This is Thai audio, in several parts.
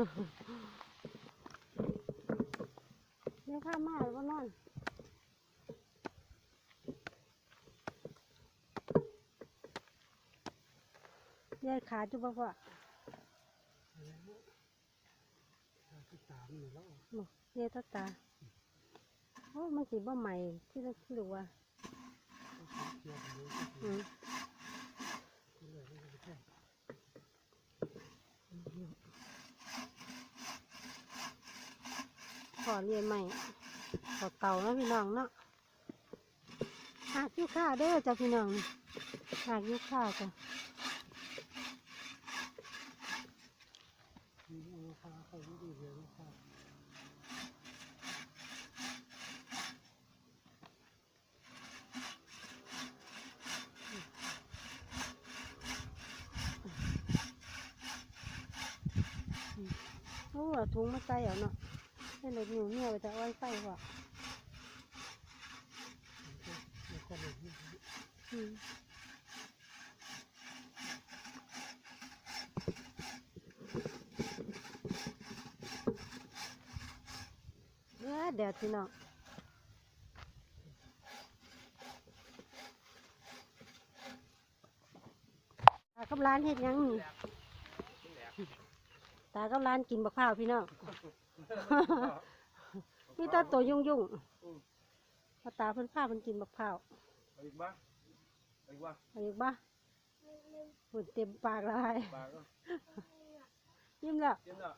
เดี๋ยวข้ามาแล้วก็นอนยายขาจุบบ่พ่อที่สามนี่แยตาตาโอ้มันสีบ่ใหม่ที่เราคิดว่าเกี่ยวกับนี้อืม ก็เลยไม่ได้แค่ ขอเรียนใหม่ขอเก่าแล้วพี่น้องเนาะหากยุค่าเด้อจ้ะพี่น้องหากยุค่าจ้ะมีราคาเขาไม่ดีเลยราคาโอ้เอาถุงมาใส่เอาเนาะ ให้รถหนูเนี่ยไปจะอ้อยไฟพ่อแล้วก็เลยอืมเด้อแดดพี่น้องตากับร้านเฮ็ดหยังนี่ตากับร้านกินบักพร้าวพี่น้อง มีแตาตัวยุ่งยุ่งๆพอตาเพิ่นพาเพิ่นกินบักพร้าวเอาอีกบ้างเอาอีกบ้างเอะไรบ้าหุ่นเต็มปากเลยปากก็ยิ้มแล้วเจ็บแล้ว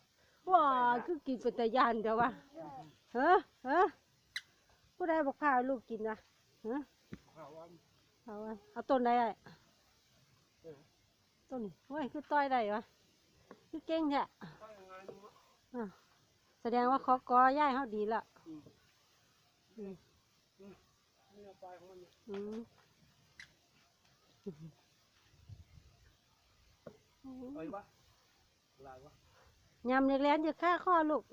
ว้าคือกินเป็นตะยานเดี๋ยววะเฮ้อเฮ้อผู้ใดบอกพาลูกกินนะเฮ้อข้าววันเอาวะเอาต้นใดไอ้ต้นนี้เฮ้ยคือต้อยได้วะคือเก่งแท้ แสดงว่าเขากอย่ายเขาดีละอืมนี่เอาปลายของมันเนี่ยอืมเอาอีกบ้างลายวะยำเล็กแลนจะฆ่าข้อลูก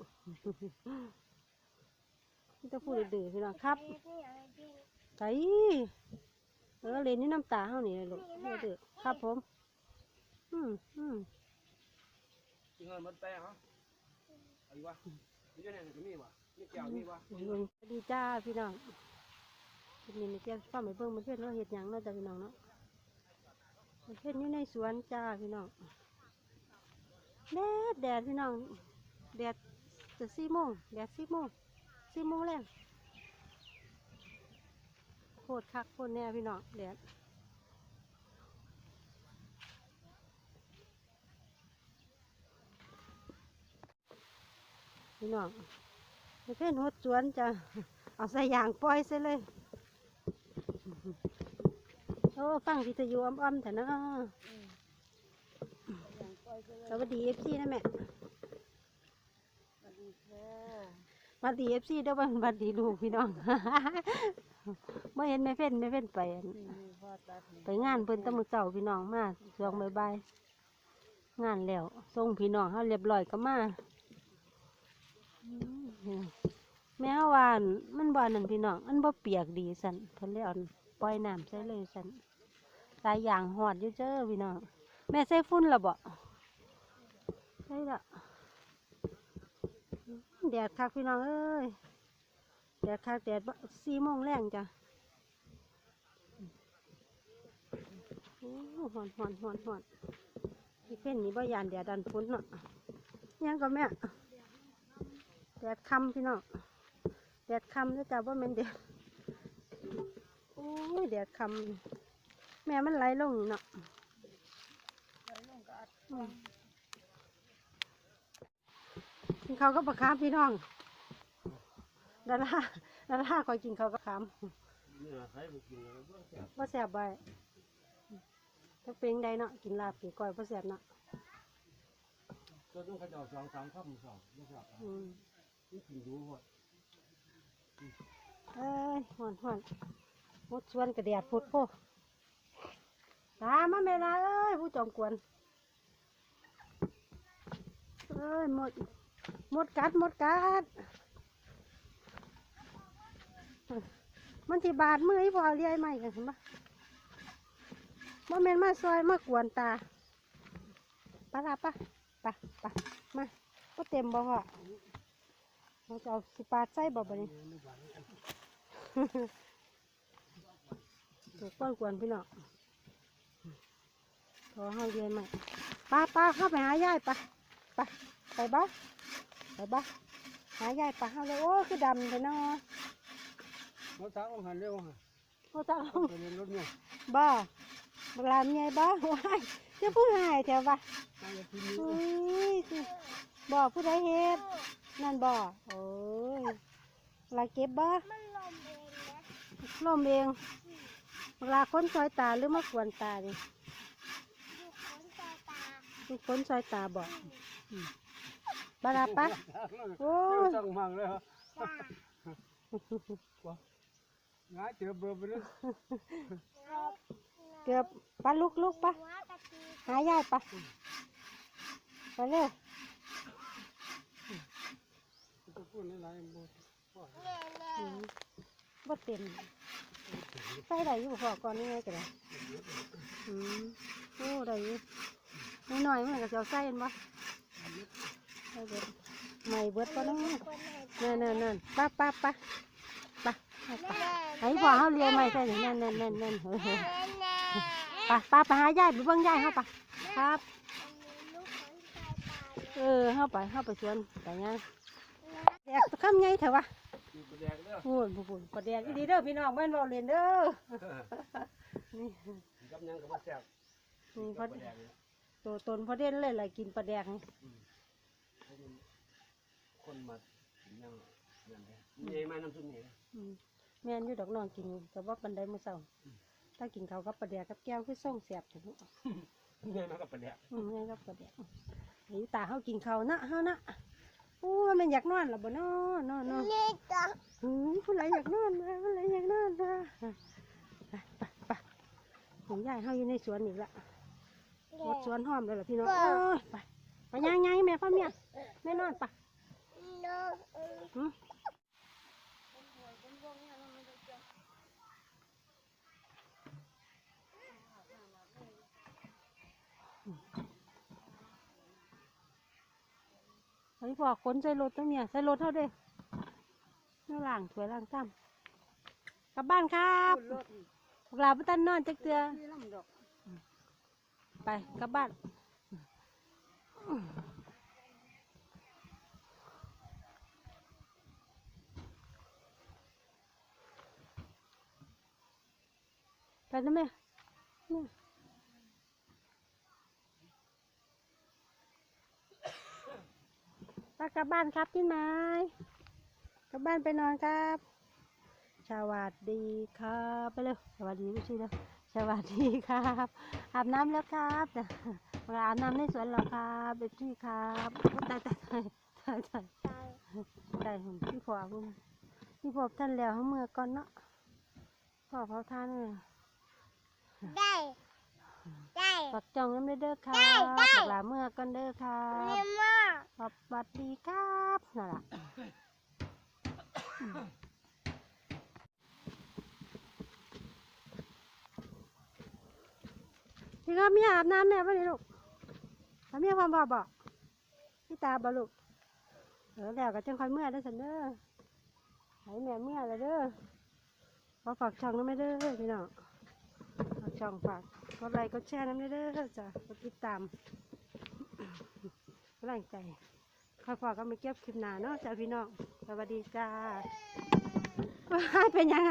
นี่จะพูดดื้อๆพี่น้องครับไก่เออเล่นนี่น้ำตาเฮานี่เลยลูกเด้อเด้อครับผม อืมอืมกินเงินมันแต่ฮะ เอาอีกบ้างนี่จะเนี่ยจะมีวะนี่แก้วมีวะดีจ้าพี่น้องวันนี้เจ้าฟ้าไปเบิ่งมันเพื่อนเราเห็ดหยังเนาะจ้าพี่น้องเนาะมันเพื่อนอยู่ในสวนจ้าพี่น้องแดดแดดพี่น้องแดดจะสี่โมงแดดสี่โมงสี่โมงแล้วโคตรคักโคตรแน่พี่น้องแดด พี่น้องไปเพ่นหดสวนจะเอาใส่ยางปล่อยใส่เลยโอ้ฟังวิทยุอ้อมๆแต่เนะสวัสดีเอฟซีนะแม่สวัสดีเอฟซีเด้อวันสวัสดีลูกพี่น้องเมื่อเห็นแม่เพ่นแม่เพ่นไป ไปงานเพิ่นตะมือเจ้าพี่น้องมาช่วงบ่ายๆงานแล้วส่งพี่น้องเขาเรียบร้อยก็มา แม่วานมันบ่นั่นพี่น้องมันบ่เปียกดีสันเพิ่นเลยเอาปล่อยน้ำใส่เลยสันสายอย่างหอดอยู่เจ้อพี่น้องแม่ใส่ฝุ่นละบ่ใส่ละแดดคักพี่น้องเอ้ยแดดคักแดดสี่โมงแรงจ้ะหอนหอนหอนหอนที่เป็นนี่บ่ยานแดดดันฝนเนาะยังก็แม่ แดดคำพี่น้องแดดคำแล้วจ้าว่ามันแดดโอ้ยแดดคำแม่มันไหลลงนี่เนาะอืมกินข้าวก็ประคามพี่น้องดาราดาราคอยกินข้าวก็คามนี่ใครไปกินแล้วก็แก้วว่าแสบไปถ้าเป็นใดเนาะกินลาบกินก้อยว่าแสบเนาะก็ต้องขยับสองสามข้ามสองไม่ใช่อืมนี่ กินดูหมดเอ้ยห่อนห่อนมดชวนกระเดียดพุดโพตามาเมลาเอ้ยผู้จอมกวนเอ้ยหมดหมดกัดหมดกัดมันที่บาดมืออีพอเลี้ยใหม่กันเห็นปะบ่แม่นมาซอยมากวนตาปะลาปะปะปะมาก็เต็มบ่อ เราจะเอาสิปาดใส่บ่บัดนี้ไม่หวังกันถูกก้อนกวนพี่น้องขอให้เรียนใหม่ป้าป้าเข้าไปหายายปะปะไปบ้าไปบ้าหายายปะเข้าเลยโอ้คือดำเลยเนาะรถสาวองหันเร็วหันโอ้ตาไปเรียนรถเนี่ยบ้าบกลามใหญ่บ้าว้ายจะพูดหายแถวบ้าทางที่นี้อุ้ยบ่ผู้ใดเฮ็ด นั่นบ่โอ้ยเวลาเก็บบ่มันลมเองนะลมเองเวลาคนซอยตาหรือมากวนตาดิอยู่ขนตาตามีคนซอยตาบ่อืมบาราปะโอ้ยสั่งมังเลยฮะตาง่ายเจอเบอร์ไปเลยเกือบปะลุกลุกปะหัวกะทิหายายปะไปเร็วจะ พูดในไลน์บ่แน่แน่อืมบ่เต็มใส่ได้อยู่พอก่อนนี่ไงก็ได้อืมโอ้ได้อยู่น้อยๆมันก็จะเอาใส่เห็นบ่ใส่เบิดใหม่เบิดก็น้องนั่นนั่นนั่นป้าป้าป้าป้าไอ้พ่อเขาเรียนใหม่ใส่นี่นั่นนั่นนั่นนั่นเฮ้ยแน่แน่ป้าป้าไปหายายไปเบิ่งยายเขาปะครับ เออเข้าไปเข้าไปชวนไปยัง แดกคำไงเถอะวะมีประแดกเด้อโอ้ยบุบุประเดี๋ยวดีเด้อพี่น้องบ้านเราเรียนเด้อนี่กับหยังก็บ่แซ่บนี่พกัอบประแดกนี่ตัวตนพอเด่นเลยล่ะกินปลาแดกนี่คนมายังนั่นเด้มีไอ้มาน้ำซุปนี่อืมแม่นอยู่ดอกน้องกินแต่ว่าปันไดมื้อเช้าถ้ากินข้าวกับปลาแดกกับแก้วคือส่งแสบถึงมีไอ้มากับประแดกอืมงั้นก็ปลาแดกไอ้ตาเฮากินข้าวนะเฮานะ โอ้ยมันอยากนอนล่ะบ่นอนนอนนอนนี่ก็หืมผู้ไรอยากนอนมาผู้ไรอยากนอนมาไปไปไปผมยายเฮาอยู่ในสวนอีกละรถสวนหอมเลยล่ะพี่น้องโอ้ยไปไปย่างย่างแม่พ่อเมียแม่นอนปะ ออหืมไอ้พอขนใส่รถตัวเมียใส่รถเท่าเด้น่าล่างถวยล่างซ้ำกลับบ้านครับพวกเราไปตั้นนอนจักเตือไปกลับบ้านไปนะแม่ ถ้ากลับบ้านครับพี่ไม้กลับบ้านไปนอนครับ สวัสดีครับไปเร็วสวัสดีพี่ชีแล้วสวัสดีครับ อาบน้ำแล้วครับมาอาบน้ำในสวนแล้วครับเบบี้ครับตายตายตายตายตายตาได้ผมพี่พอพุ่มพี่พอท่านแล้วเขาเมื่อก่อนเนาะพอเขาท่านเลยได้ ได้ปักจองน้ำเด้อครับได้ได้ปักหลาเมื่อก่อนเด้อครัเรียบนมาสวัสดีครับนั่นล่ะพี่ก็มีอาบน้ำแม่ป่ะนี่ลูกทำมีความบอกบอกพี่ตาบอกลูกเออแล้วก็จังคอยเมื่อได้อสันเด้อให้แม่เมื่อเลยเด้อขอฝากช่องน้ำไม่เด้อพี่น้อง ฝากช่องฝาก กดไลค์กดแชร์น้ำไม่เด้อจ้ะกดติดตามกำลังใจคอยพอก็ไม่เก็บคลิปหนาเนาะจ้าพี่น้องสวัสดีจ้าเป็นยังไง